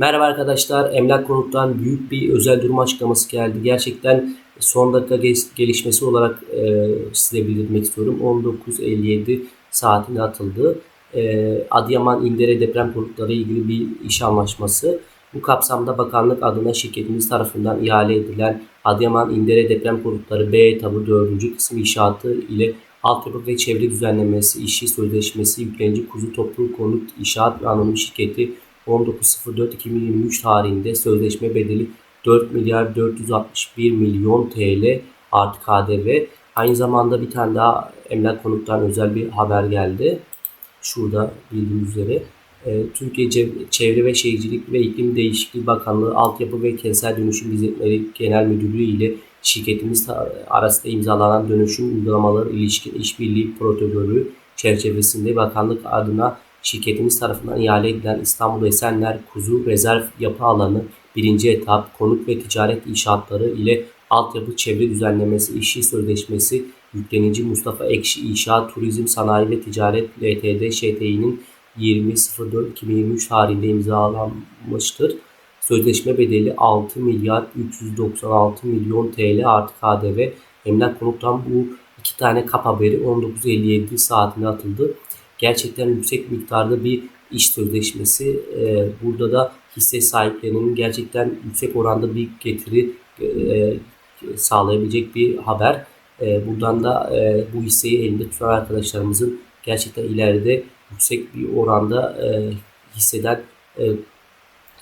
Merhaba arkadaşlar. Emlak Konut'tan büyük bir özel durum açıklaması geldi. Gerçekten son dakika gel- gelişmesi olarak e, size bildirmek istiyorum. 19.57 saatinde atıldı. E, Adıyaman İndere deprem konutları ilgili bir iş anlaşması. Bu kapsamda bakanlık adına şirketimiz tarafından ihale edilen Adıyaman İndere deprem konutları B etabı 4. kısım inşaatı ile altyapı ve çevre düzenlemesi işi sözleşmesi yüklenici kuzu toplu konut inşaat ve anonim şirketi 19.04.2023 tarihinde sözleşme bedeli 4 milyar 461 milyon TL artı KDV. Aynı zamanda bir tane daha emlak konuttan özel bir haber geldi. Şurada bildiğiniz üzere. E, Türkiye Çevre ve Şehircilik ve İklim Değişikliği Bakanlığı Altyapı ve Kentsel Dönüşüm Hizmetleri Genel Müdürlüğü ile şirketimiz arasında imzalanan dönüşüm uygulamaları ilişkin işbirliği protokolü çerçevesinde bakanlık adına şirketimiz tarafından ihale edilen İstanbul Esenler Kuzu Rezerv Yapı Alanı birinci etap konut ve ticaret inşaatları ile altyapı çevre düzenlemesi işi sözleşmesi yüklenici Mustafa Ekşi İnşaat Turizm Sanayi ve Ticaret LTD ŞTİ'nin 20.04.2023 tarihinde imzalanmıştır. Sözleşme bedeli 6 milyar 396 milyon TL artı KDV. Emlak konuttan bu iki tane kap haberi 19.57 saatinde atıldı. Gerçekten yüksek miktarda bir iş sözleşmesi. Ee, burada da hisse sahiplerinin gerçekten yüksek oranda bir getiri e, sağlayabilecek bir haber. E, buradan da e, bu hisseyi elinde tutan arkadaşlarımızın gerçekten ileride yüksek bir oranda e, hisseden e,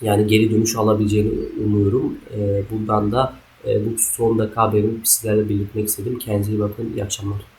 yani geri dönüş alabileceğini umuyorum. E, buradan da e, bu son dakika haberimi sizlerle belirtmek istedim. Kendinize iyi bakın. İyi akşamlar.